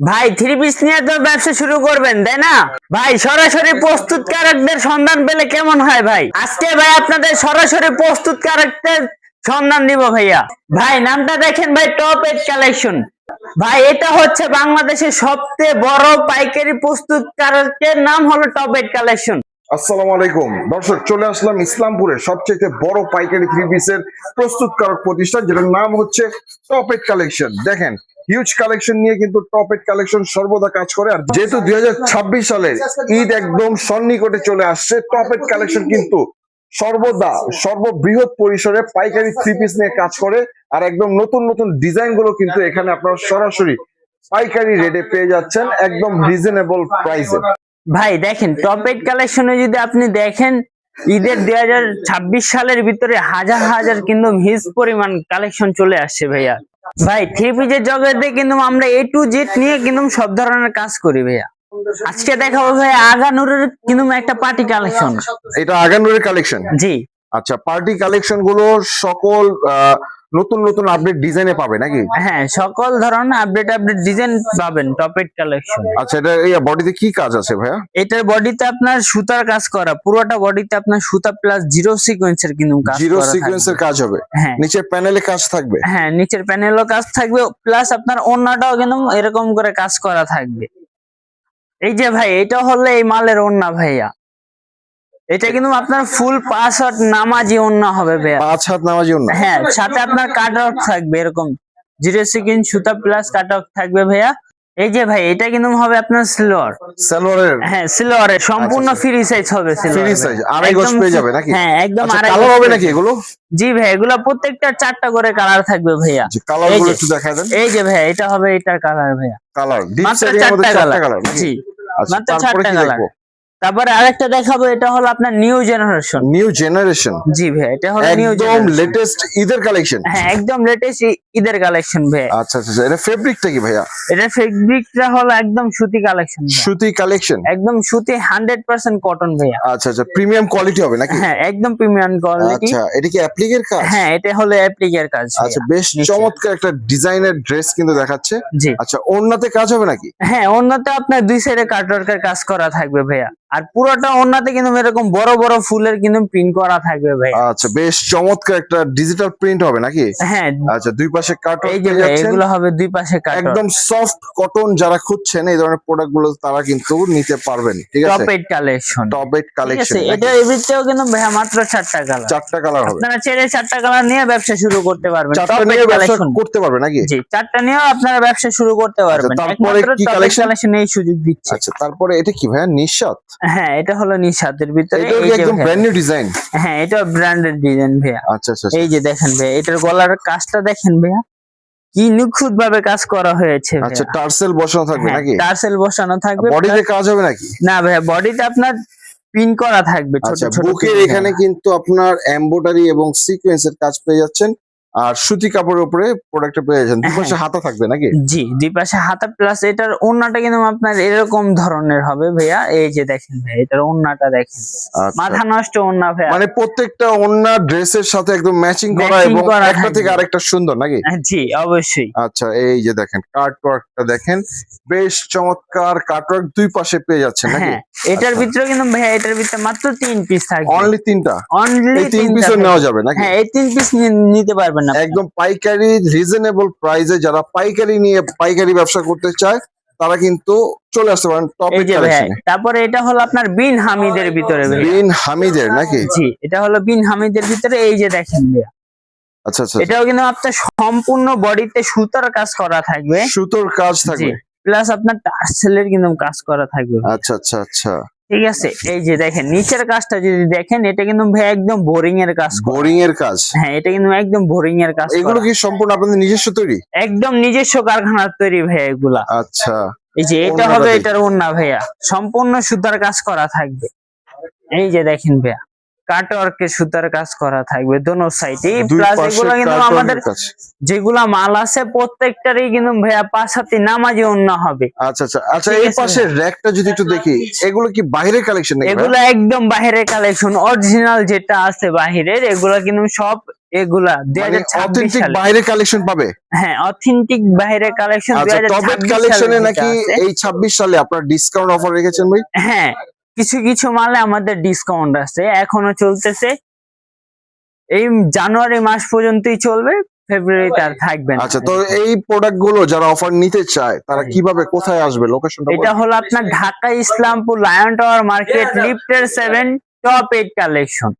ভাই three piece নিয়ে তো ব্যবসা শুরু করবেন, তাই না? ভাই, সরাসরি প্রস্তুতকারকদের সন্ধান পেলে কেমন হয় ভাই? আজকে ভাই আপনাদের সরাসরি প্রস্তুতকারকদের সন্ধান দিব ভাইয়া। ভাই, নামটা দেখেন ভাই টপ এড কালেকশন ভাই, এটা হচ্ছে বাংলাদেশের সবচেয়ে বড় পাইকারি প্রস্তুতকারকের নাম হলো টপ এড কালেকশন আসসালামু আলাইকুম। দর্শক, চলে আসলাম ইসলামপুরের সবচেয়ে বড় পাইকারি থ্রি পিসের প্রস্তুতকারক প্রতিষ্ঠান, যেটার নাম হচ্ছে টপেট কালেকশন দেখেন হিউজ কালেকশন নিয়ে কিন্তু টপ টপেট কালেকশন সর্বদা কাজ করে। আর যেহেতু দুই সালের ঈদ একদম সন্নিকটে চলে আসছে টপেট কালেকশন কিন্তু সর্বদা সর্ববৃহৎ পরিসরে পাইকারি থ্রি পিস নিয়ে কাজ করে। আর একদম নতুন নতুন ডিজাইনগুলো কিন্তু এখানে আপনারা সরাসরি পাইকারি রেটে পেয়ে যাচ্ছেন, একদম রিজনেবল প্রাইসে ভাই দেখেন টপ এইট কালেকশনে যদি আপনি দেখেন ঈদের দুই হাজার ছাব্বিশ সালের ভিতরে হাজার হাজার কিন্তু হিজ পরিমাণ কালেকশন চলে আসছে ভাইয়া। ভাই থ্রি পিসের জগতে কিন্তু আমরা এ টু জেড নিয়ে কিন্তু সব ধরনের কাজ করি ভাইয়া। আজকে দেখাবো ভাই আগানুরের কিন্তু একটা পার্টি কালেকশন এটা আগানুরের কালেকশন জি। আচ্ছা পার্টি কালেকশনগুলো সকল আহ, নতুন নতুন আপডেট ডিজাইনে পাবে নাকি? হ্যাঁ সকল ধরনের আপডেট আপডেট ডিজাইন পাবেন টপ এইট কালেকশন আচ্ছা এটা এই বডিতে কি কাজ আছে ভাইয়া? এটার বডিতে আপনার সুতার কাজ করা পুরোটা বডিতে আপনার সুতা প্লাস জিরো সিকোয়েন্সের কিন্তু কাজ জিরো সিকোয়েন্সের কাজ হবে? হ্যাঁ। নিচের প্যানেলে কাজ থাকবে? হ্যাঁ নিচের প্যানেলও কাজ থাকবে প্লাস আপনার ওড়নাটাও কিন্তু এরকম করে কাজ করা থাকবে। এই যে ভাই এটা হলো এই মালের ওড়না ভাইয়া। এটা কিন্তু আপনার ফুল পাঁচ হাত নামাজি ওড়না হবে ভাইয়া। পাঁচ হাত নামাজি না হ্যাঁ সাথে আপনার কাট আউট থাকবে এরকম। জিরো সেকেন্ড সুতা প্লাস কাট আউট থাকবে ভাইয়া। এই যে ভাই এটা কিন্তু হবে আপনার সিলোয়ার সালোয়ারের হ্যাঁ সিলোয়ারে সম্পূর্ণ আচ্ছা, ফ্রি সাইজ হবে ফ্রি সাইজ আড়াই গজ পেয়ে যাবে নাকি? হ্যাঁ একদম আচ্ছা আড়াই কালার হবে নাকি এগুলো? জি ভাই এগুলা প্রত্যেকটা চারটা করে কালার থাকবে ভাইয়া। কালার এই গুলো। একটু দেখা দেন। এই যে ভাইয়া এটা হবে এটার কালার ভাইয়া। কালার ডিপ এর মধ্যে চারটা কালার কালার জি আচ্ছা তারপরে কি কালার দেখব? তারপরে আরেকটা দেখাবো এটা হলো আপনার নিউ জেনারেশন নিউ জেনারেশন জি ভাইয়া এটা হলো নিউ একদম লেটেস্ট ঈদের কালেকশন হ্যাঁ একদম লেটেস্ট ঈদের কালেকশন ভাইয়া। আচ্ছা আচ্ছা আচ্ছা। এটা ফেব্রিকটা কি ভাইয়া? এটা ফেব্রিকটা হলো একদম সুতি কালেকশন সুতি কালেকশন একদম সুতি হান্ড্রেড পার্সেন্ট কটন ভাইয়া। আচ্ছা আচ্ছা প্রিমিয়াম কোয়ালিটি হবে নাকি? হ্যাঁ একদম প্রিমিয়াম কোয়ালিটি আচ্ছা এটা কি অ্যাপ্লিকের কাজ? হ্যাঁ এটা হলো অ্যাপ্লিকের কাজ আচ্ছা বেশ চমৎকার একটা ডিজাইনের ড্রেস কিন্তু দেখাচ্ছে। জি। আচ্ছা ওড়নাতে কাজ হবে নাকি? হ্যাঁ অন্যতে আপনার দুই সাইডে কাটওয়ার্কের কাজ করা থাকবে ভাইয়া। আর পুরোটা অন্যতে কিন্তু এরকম বড় বড় ফুলের কিন্তু প্রিন্ট করা থাকবে ভাইয়া আচ্ছা বেশ চমৎকার একটা ডিজিটাল প্রিন্ট হবে নাকি? হ্যাঁ। আচ্ছা দুই পাশে কার্টন এই যে ভাই, এগুলো হবে দুই পাশে কাটওয়ার্ক একদম সফট কটন যারা খুঁজছেন এই ধরনের প্রোডাক্টগুলো তারা কিন্তু নিতে পারবেন ঠিক আছে? Top eight collection top eight collection এটা এবিতেও কিন্তু ভাই মাত্র চারটা কালার চারটা কালার হবে। আপনারা ছেড়ে চারটা কালার নিয়ে ব্যবসা শুরু করতে পারবেন। টপ এইট কালেকশন করতে পারবে নাকি? জি চারটা নিয়েও আপনারা ব্যবসা শুরু করতে পারবেন। আচ্ছা, তারপরে একমাত্র কি? কালেকশন এই সুযোগ দিচ্ছে। আচ্ছা তারপরে এটা কি ভাইয়া নিঃসাত হ্যাঁ এটা হলো নিশাতের ভিতরে এটা একদম ব্র্যান্ড নিউ ডিজাইন হ্যাঁ এটা ব্র্যান্ডেড ডিজাইন ভাইয়া। আচ্ছা আচ্ছা আচ্ছা। এই যে দেখেন ভাইয়া এটার গলার কাজটা দেখেন ভাইয়া। কি নিখুঁত ভাবে কাজ করা হয়েছে আচ্ছা টার্সেল বসানো থাকবে নাকি? টার্সেল বসানো থাকবে। বডিতে কাজ হবে নাকি? না ভাইয়া বডিতে আপনার পিন করা থাকবে ছোট আচ্ছা ছোট বুকের এখানে কিন্তু আপনার এমব্রয়ডারি এবং সিকোয়েন্সের কাজ পেয়ে যাচ্ছেন। আর সুতি কাপড়ের উপরে প্রোডাক্টটা পেয়ে যাচ্ছেন হ্যাঁ। দুপাশে হাতা থাকবে নাকি? জি দুই পাশে হাতা প্লাস এটার ওন্নাটা কিন্তু আপনার এরকম ধরনের হবে ভাইয়া। এই যে দেখেন ভাইয়া এটার ওন্নাটা দেখেন। আচ্ছা। মাথা নষ্ট ওন্না ভাইয়া। মানে প্রত্যেকটা অন্য ড্রেসের সাথে একদম ম্যাচিং করা এবং একটা থেকে। আরেকটা সুন্দর নাকি? জি অবশ্যই। আচ্ছা এই যে দেখেন কাটওয়ার্কটা দেখেন। বেশ চমৎকার কাটওয়ার্ক দুই পাশে পেয়ে যাচ্ছেন নাকি? হ্যাঁ এটার আচ্ছা। ভিতরে কিন্তু ভাইয়া এটার ভিতরে মাত্র তিন পিস থাকবে। অনলি তিনটা? অনলি তিন পিসও নেওয়া যাবে নাকি? হ্যাঁ এই তিন পিস নিতে পারবেন একদম পাইকারি রিজনেবল প্রাইসে যারা পাইকারি নিয়ে পাইকারি ব্যবসা করতে চায় তারা কিন্তু চলে আসতে পারেন টপ তারপরে এটা হলো আপনার বিন হামিদের ভিতরে বিন হামিদের নাকি? জি এটা হলো বিন হামিদের ভিতরে এই যে দেখেন ভাইয়া। আচ্ছা আচ্ছা এটাও কিন্তু আপনার সম্পূর্ণ বডিতে সুতার কাজ করা থাকবে। সুতোর কাজ থাকবে। প্লাস আপনার টার্সেলের কিন্তু কাজ করা থাকবে। আচ্ছা আচ্ছা আচ্ছা। ঠিক আছে এই যে দেখেন নিচের কাজটা যদি দেখেন এটা কিন্তু ভাইয়া একদম বোরিং এর কাজ। বোরিং এর কাজ? হ্যাঁ এটা কিন্তু একদম বোরিং এর কাজ এগুলো। কি সম্পূর্ণ আপনাদের নিজস্ব তৈরি? একদম নিজস্ব কারখানার তৈরি ভাইয়া এগুলা। আচ্ছা। এই যে এটা হবে। এটার ওন্না ভাইয়া। সম্পূর্ণ সুতার কাজ করা থাকবে। এই যে দেখেন ভাইয়া। কাটওয়ার্কের সুতার কাজ করা থাকবে দোনো সাইডে প্লাস এগুলো কিন্তু আমাদের যেগুলা মাল আছে প্রত্যেকটারই কিন্তু ভাইয়া পাঁচ হাতি নামাজি অন্য হবে। আচ্ছা আচ্ছা আচ্ছা এই পাশে র্যাকটা যদি একটু দেখি এগুলো কি বাইরের কালেকশন নাকি এগুলো একদম বাহিরের কালেকশন অরিজিনাল যেটা আছে বাহিরের এগুলো কিন্তু সব এগুলা দুই মানে সালে। বাইরে কালেকশন পাবে? হ্যাঁ অথেন্টিক বাইরের কালেকশন দুই আচ্ছা হাজার টপেট ছাব্বিশ কালেকশনে নাকি এই ছাব্বিশ সালে আপনার ডিসকাউন্ট অফার রেখেছেন ভাই? হ্যাঁ কিছু কিছু মালে আমাদের ডিসকাউন্ট আছে। এখনও চলতেছে। এই জানুয়ারি মাস পর্যন্তই চলবে ফেব্রুয়ারিতে আর থাকবে না। আচ্ছা তো এই প্রোডাক্টগুলো যারা অফার নিতে চায় তারা কীভাবে কোথায় আসবে? লোকেশনটা এটা হলো আপনার Dhaka Islampur lion tower market লিফটের সেভেন টপ এইট কালেকশন